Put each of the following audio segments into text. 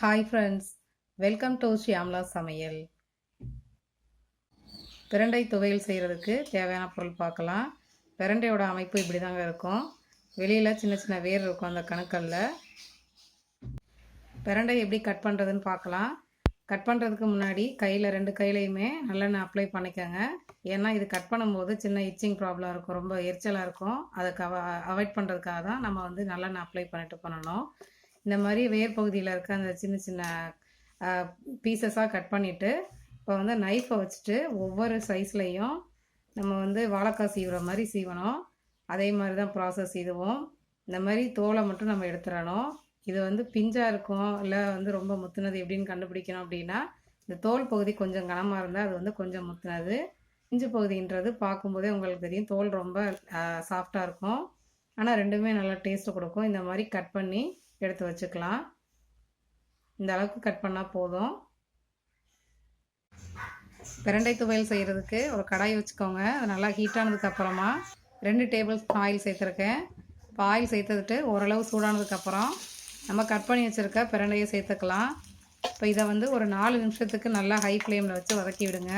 Hi friends welcome to Shyamala சமையல் பிரண்டை துவையல் செய்கிறதுக்கு தேவையான பொருள் பார்க்கலாம். பிரண்டையோட அமைப்பு இப்படி தாங்க இருக்கும். வெளியில் சின்ன சின்ன வேர் இருக்கும் அந்த கணுக்களில். பிரண்டை எப்படி கட் பண்ணுறதுன்னு பார்க்கலாம். கட் பண்ணுறதுக்கு முன்னாடி கையில் ரெண்டு கையிலையுமே நல்லெண்ணெய் அப்ளை பண்ணிக்கோங்க. ஏன்னா இது கட் பண்ணும்போது சின்ன இச்சிங் ப்ராப்ளம் இருக்கும் ரொம்ப எரிச்சலாக இருக்கும். அதை கவ அவாய்ட் பண்ணுறதுக்காக தான் நம்ம வந்து நல்லெண்ணெய் அப்ளை பண்ணிட்டு பண்ணணும். இந்த மாதிரி வேர் பகுதியில் இருக்க அந்த சின்ன சின்ன பீசஸாக கட் பண்ணிவிட்டு இப்போ வந்து நைஃபை வச்சுட்டு ஒவ்வொரு சைஸ்லையும் நம்ம வந்து வாழைக்காய் சீவுற மாதிரி சீவணும். அதே மாதிரி தான் ப்ராசஸ் இதுவும். இந்த மாதிரி தோலை மட்டும் நம்ம எடுத்துடணும். இது வந்து பிஞ்சாக இருக்கும் இல்லை வந்து ரொம்ப முத்துனது எப்படின்னு கண்டுபிடிக்கணும் அப்படின்னா இந்த தோல் பகுதி கொஞ்சம் கனமாக இருந்தால் அது வந்து கொஞ்சம் முத்துனது. பிஞ்சு பகுதின்றது பார்க்கும்போதே உங்களுக்கு தெரியும் தோல் ரொம்ப சாஃப்டாக இருக்கும். ஆனால் ரெண்டுமே நல்லா டேஸ்ட்டு கொடுக்கும். இந்த மாதிரி கட் பண்ணி எடுத்து வச்சுக்கலாம். இந்த அளவுக்கு கட் பண்ணால் போதும். பிரண்டை துவையல் செய்கிறதுக்கு ஒரு கடாய் வச்சுக்கோங்க. அது நல்லா ஹீட் ஆனதுக்கப்புறமா ரெண்டு டேபிள் ஆயில் சேர்த்துருக்கேன். இப்போ ஆயில் சேர்த்துட்டு ஓரளவு சூடானதுக்கப்புறம் நம்ம கட் பண்ணி வச்சுருக்க பிரண்டையை சேர்த்துக்கலாம். இப்போ இதை வந்து ஒரு நாலு நிமிஷத்துக்கு நல்லா ஹை ஃப்ளேமில் வச்சு வதக்கி விடுங்க.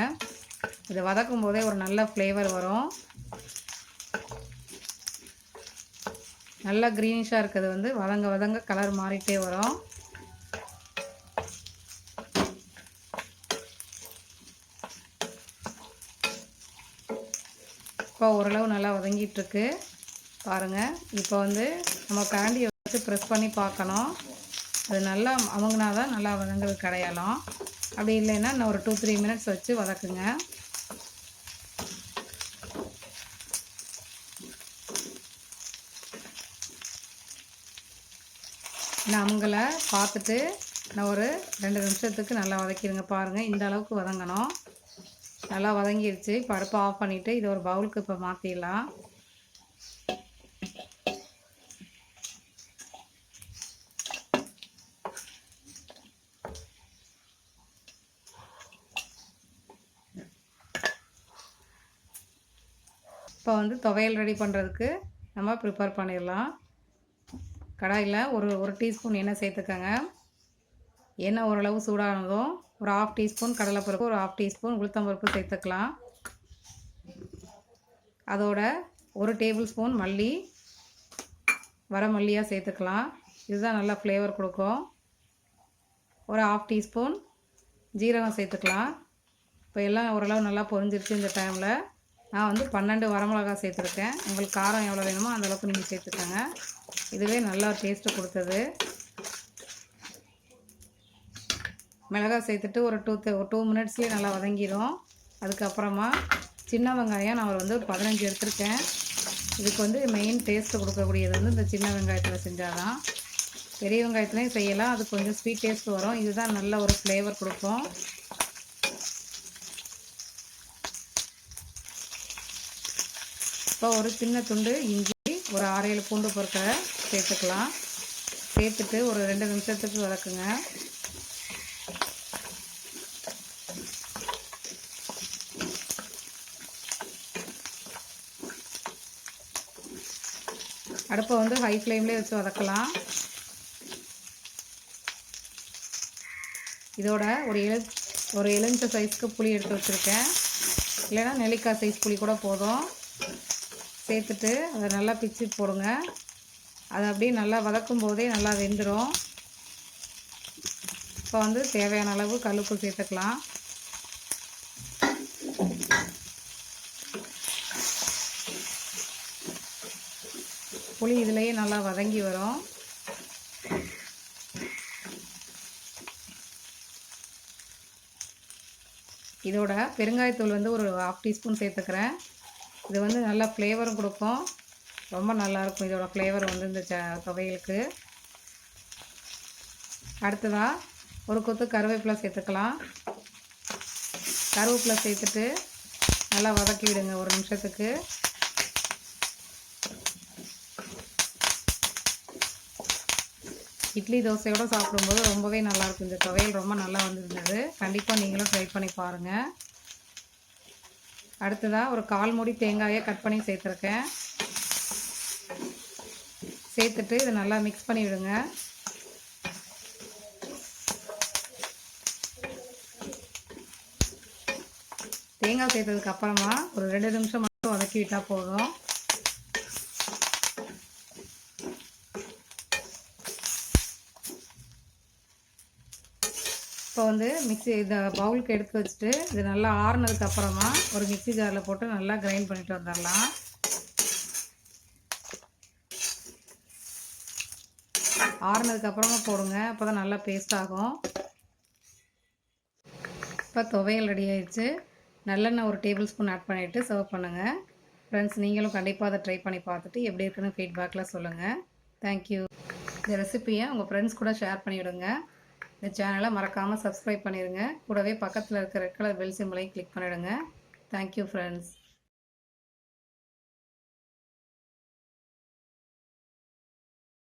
இதை வதக்கும் போதே ஒரு நல்ல ஃப்ளேவர் வரும். நல்லா க்ரீனிஷாக இருக்கிறது வந்து வதங்க வதங்க கலர் மாறிட்டே வரும். இப்போ ஓரளவு நல்லா வதங்கிட்டுருக்கு பாருங்கள் இப்போ வந்து நம்ம கேண்டியை வச்சு ப்ரெஸ் பண்ணி பார்க்கணும். அது நல்லா அவங்கனா தான் நல்லா வதங்குறது கிடையலாம். அப்படி இல்லைன்னா இன்னும் ஒரு டூ த்ரீ மினிட்ஸ் வச்சு வதக்குங்க. நான் பார்த்துட்டு நான் ஒரு ரெண்டு நிமிஷத்துக்கு நல்லா வதக்கிடுங்க பாருங்கள் இந்த அளவுக்கு வதங்கணும். நல்லா வதங்கிடுச்சு. இப்போ அடுப்பை ஆஃப் பண்ணிவிட்டு இதை ஒரு பவுலுக்கு இப்போ மாற்றிடலாம் இப்போ வந்து துவையல் ரெடி பண்ணுறதுக்கு நம்ம ப்ரிப்பேர் பண்ணிடலாம். கடாயில் ஒரு ஒரு டீஸ்பூன் எண்ணெய் சேர்த்துக்கோங்க. எண்ணெய் ஓரளவு சூடானதும் ஒரு ஆஃப் டீஸ்பூன் கடலைப்பருப்பு ஒரு ஆஃப் டீஸ்பூன் உளுத்தம்பருப்பு சேர்த்துக்கலாம். அதோட ஒரு டேபிள் ஸ்பூன் மல்லி வர மல்லியாக சேர்த்துக்கலாம். இதுதான் நல்லா ஃப்ளேவர் கொடுக்கும். ஒரு ஆஃப் டீஸ்பூன் ஜீரகம் சேர்த்துக்கலாம். இப்போ எல்லாம் ஓரளவு நல்லா பொரிஞ்சிருச்சு இந்த டைமில் நான் வந்து பன்னெண்டு வரமிளகா சேர்த்துருக்கேன். உங்களுக்கு காரம் எவ்வளோ வேணுமோ அந்தளவுக்கு நீங்கள் சேர்த்துக்கோங்க. இதுவே நல்லா டேஸ்ட்டு கொடுத்தது. மிளகாய் சேர்த்துட்டு ஒரு டூ ஒரு டூ மினிட்ஸ்லேயே நல்லா வதங்கிடும் அதுக்கப்புறமா சின்ன வெங்காயம் நான் வந்து ஒரு பதினஞ்சு எடுத்திருக்கேன். இதுக்கு வந்து மெயின் டேஸ்ட்டு கொடுக்கக்கூடியது வந்து இந்த சின்ன வெங்காயத்தில் செஞ்சால் தான் பெரிய வெங்காயத்துலேயும் செய்யலாம். அது கொஞ்சம் ஸ்வீட் டேஸ்ட் வரும். இதுதான் நல்ல ஒரு ஃப்ளேவர் கொடுக்கும். இப்போ ஒரு சின்ன துண்டு இஞ்சி ஒரு ஆறு ஏழு பூண்டு பொருட்களை சேர்த்துக்கலாம். சேர்த்துட்டு ஒரு ரெண்டு நிமிஷத்துக்கு வதக்குங்க. அடுப்பை வந்து ஹை ஃப்ளேம்லேயே வச்சு வதக்கலாம். இதோட ஒரு எழு ஒரு எலுமிச்ச சைஸ்க்கு புளி எடுத்து வச்சுருக்கேன். இல்லைன்னா நெல்லிக்காய் சைஸ் புளி கூட போதும். சேர்த்துட்டு அதை நல்லா பிச்சு போடுங்க. அதை அப்படியே நல்லா வதக்கும் போதே நல்லா வெந்துடும் இப்போ வந்து தேவையான அளவு கல்லுப்பு சேர்த்துக்கலாம். புளி இதுலேயே நல்லா வதங்கி வரும். இதோட பெருங்காயத்தூள் வந்து ஒரு ஹாஃப் டீஸ்பூன் சேர்த்துக்கிறேன். இது வந்து நல்லா ஃப்ளேவரும் கொடுக்கும். ரொம்ப நல்லாயிருக்கும் இதோடய ஃப்ளேவர் வந்து இந்த ச துவையலுக்கு. அடுத்ததாக ஒரு கொத்து கருவேப்பிலை சேர்த்துக்கலாம். கருவேப்பிலை சேர்த்துட்டு நல்லா வதக்கி விடுங்க ஒரு நிமிஷத்துக்கு. இட்லி தோசையோடு சாப்பிடும்போது ரொம்பவே நல்லாயிருக்கும் இந்த துவையல் ரொம்ப நல்லா வந்திருந்தது. கண்டிப்பாக நீங்களும் ட்ரை பண்ணி பாருங்கள் அடுத்ததாக ஒரு கால் மூடி தேங்காயை கட் பண்ணி சேர்த்துருக்கேன். சேர்த்துட்டு இதை நல்லா மிக்ஸ் பண்ணி விடுங்க. தேங்காய் சேர்த்ததுக்கு அப்புறமா ஒரு ரெண்டு நிமிஷம் மட்டும் வதக்கி விட்டால் போதும். இப்போ வந்து மிக்ஸி இந்த பவுலுக்கு எடுத்து வச்சுட்டு இது நல்லா ஆறுனதுக்கு அப்புறமா ஒரு மிக்ஸி ஜாரில் போட்டு நல்லா கிரைண்ட் பண்ணிட்டு வந்துடலாம். ஆறுனதுக்கு அப்புறமா போடுங்க அப்போ தான் நல்லா பேஸ்ட் ஆகும். இப்போ துவையல் ரெடி ஆயிடுச்சு. நல்லெண்ணெய் ஒரு டேபிள் ஸ்பூன் ஆட் பண்ணிவிட்டு சர்வ் பண்ணுங்கள் ஃப்ரெண்ட்ஸ் நீங்களும் கண்டிப்பாக அதை ட்ரை பண்ணி பார்த்துட்டு எப்படி இருக்குன்னு ஃபீட்பேக்கில் சொல்லுங்கள் தேங்க்யூ இந்த ரெசிப்பியை உங்கள் ஃப்ரெண்ட்ஸ் கூட ஷேர் பண்ணிவிடுங்க. இந்த சேனலை மறக்காமல் சப்ஸ்கிரைப் பண்ணிடுங்க கூடவே பக்கத்தில் இருக்கிற ரெட் கலர் பெல் சிம்பிளையும் கிளிக் பண்ணிவிடுங்க தேங்க்யூ ஃப்ரெண்ட்ஸ்